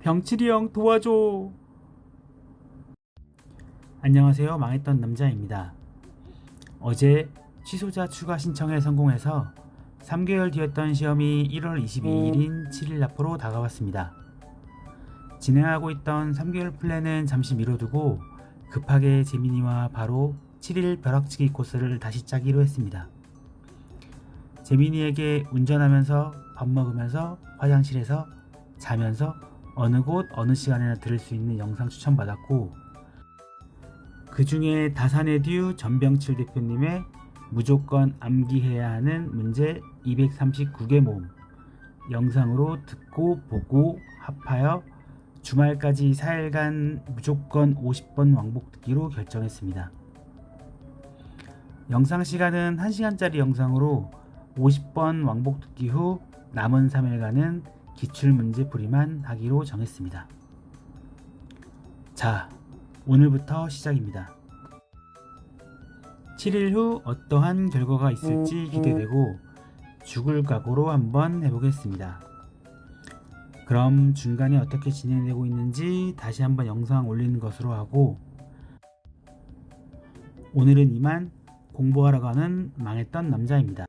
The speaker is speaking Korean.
병칠이 형 도와줘. 안녕하세요. 망했던 남자입니다. 어제 취소자 추가 신청에 성공해서 3개월 뒤였던 시험이 1월 22일인 7일 앞으로 다가왔습니다. 진행하고 있던 3개월 플랜은 잠시 미뤄두고 급하게 재민이와 바로 7일 벼락치기 코스를 다시 짜기로 했습니다. 재민이에게 운전하면서 밥 먹으면서 화장실에서 자면서 어느 곳 어느 시간에나 들을 수 있는 영상 추천받았고 그 중에 다산의 듀 전병칠 대표님의 무조건 암기해야 하는 문제 239개 모음 영상으로 듣고 보고 합하여 주말까지 4일간 무조건 50번 왕복 듣기로 결정했습니다. 영상 시간은 1시간짜리 영상으로 50번 왕복 듣기 후 남은 3일간은 기출문제 풀이만 하기로 정했습니다. 자, 오늘부터 시작입니다. 7일 후 어떠한 결과가 있을지 기대되고 죽을 각오로 한번 해보겠습니다. 그럼 중간에 어떻게 진행되고 있는지 다시 한번 영상 올리는 것으로 하고 오늘은 이만 공부하러 가는 망했던 남자입니다.